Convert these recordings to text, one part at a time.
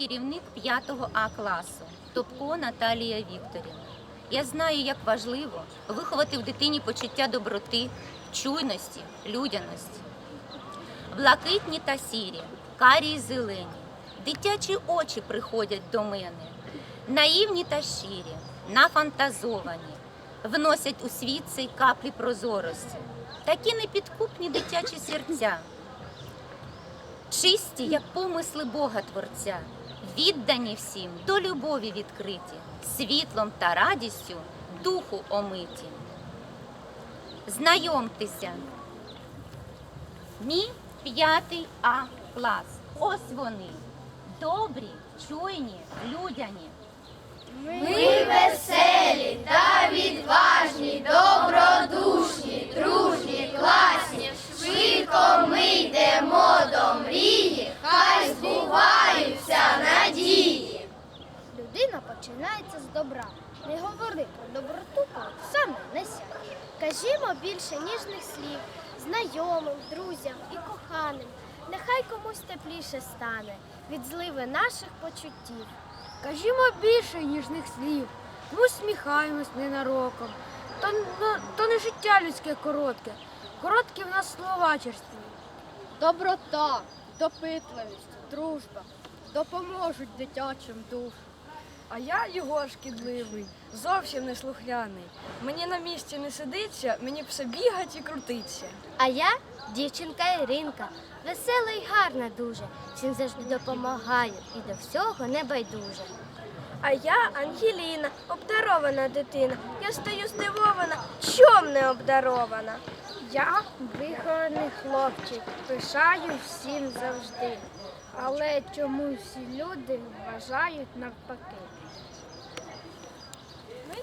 керівник 5 А класу, Топко Наталія Вікторівна. Я знаю, як важливо виховати в дитині почуття доброти, чуйності, людяності. Блакитні та сірі, карі й зелені, дитячі очі приходять до мене, наївні та щирі, нафантазовані, вносять у світ цей каплі прозорості, такі непідкупні дитячі серця. Чисті, як помисли Бога Творця, віддані всім до любові відкриті, світлом та радістю духу омиті. Знайомтеся, мій п'ятий А клас. Ось вони, добрі, чуйні, людяні. Ми веселі та відважні, добродушні, дружні, класні. Швидко ми йдемо до Кажімо більше ніжних слів знайомим, друзям і коханим. Нехай комусь тепліше стане від зливи наших почуттів. Кажімо більше ніжних слів, ми усміхаємось ненароком. То, ну, то не життя людське коротке, короткі в нас слова черстві. Доброта, допитливість, дружба допоможуть дитячим душам. А я його шкідливий, зовсім не слухняний. Мені на місці не сидиться, мені б все бігать і крутиться. А я дівчинка Іринка, весела й гарна дуже. Всім завжди допомагаю і до всього не байдуже. А я Ангеліна, обдарована дитина. Я стою здивована, чом не обдарована. Я вихований хлопчик, пишаю всім завжди. Але чому всі люди вважають навпаки?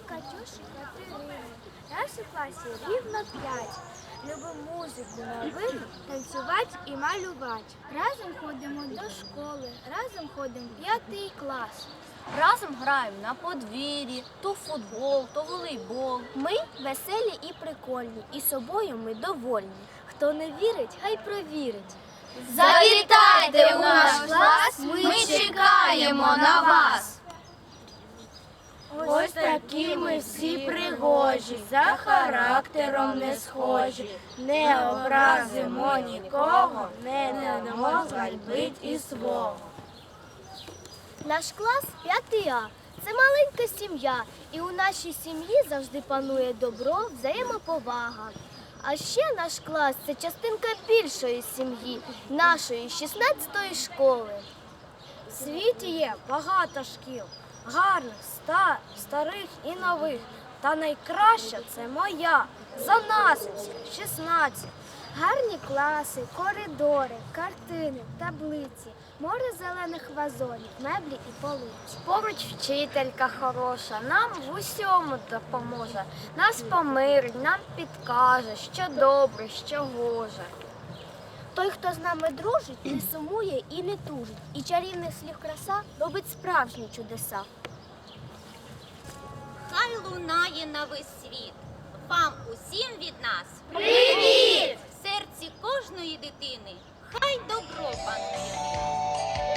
Катюші Катерини. Нас у класі рівно п'ять. Любимо музику новину, танцювати і малювати. Разом ходимо до школи, разом ходимо в п'ятий клас. Разом граємо на подвір'ї, то футбол, то волейбол. Ми веселі і прикольні, і собою ми довольні. Хто не вірить, хай провірить. Завітайте у наш клас, ми чекаємо на вас. Ось такі ми всі пригожі, за характером не схожі. Не образимо нікого, не дамо зганьбить і свого. Наш клас 5 А. Це маленька сім'я, і у нашій сім'ї завжди панує добро, взаємоповага. А ще наш клас це частинка більшої сім'ї, нашої 16-ї школи. В світі є багато шкіл, гарних, ста, старих і нових. Та найкраща це моя, Занасинська, 16. Гарні класи, коридори, картини, таблиці, море зелених вазонів, меблі і полиці. Поруч вчителька хороша, нам в усьому допоможе. Нас помирить, нам підкаже, що добре, що гоже. Той, хто з нами дружить, не сумує і не тужить. І чарівних слів краса робить справжні чудеса. Хай лунає на весь світ. Вам усім від нас Привіт! в серці кожної дитини. Хай добро панує.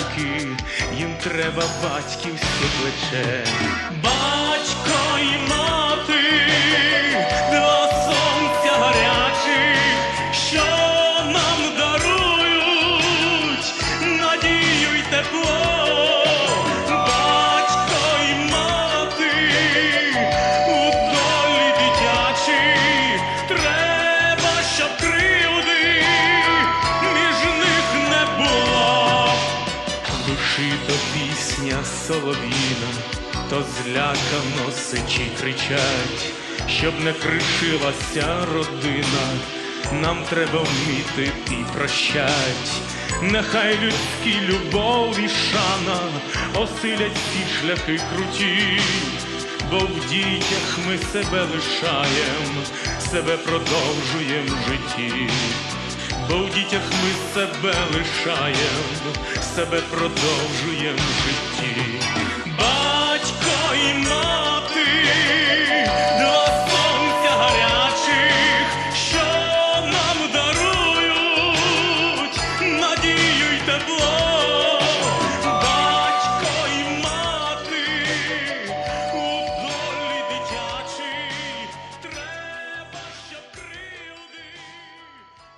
їм треба батьківське плече. Батько і мати, пісня соловіна, то злякано сичі кричать, щоб не кришилася родина, нам треба вміти і прощать. Нехай людські любов і шана осилять ці шляхи круті, бо в дітях ми себе лишаєм, себе продовжуєм в житті. Бо в дітях ми себе лишаєм, себе продовжуєм в житті.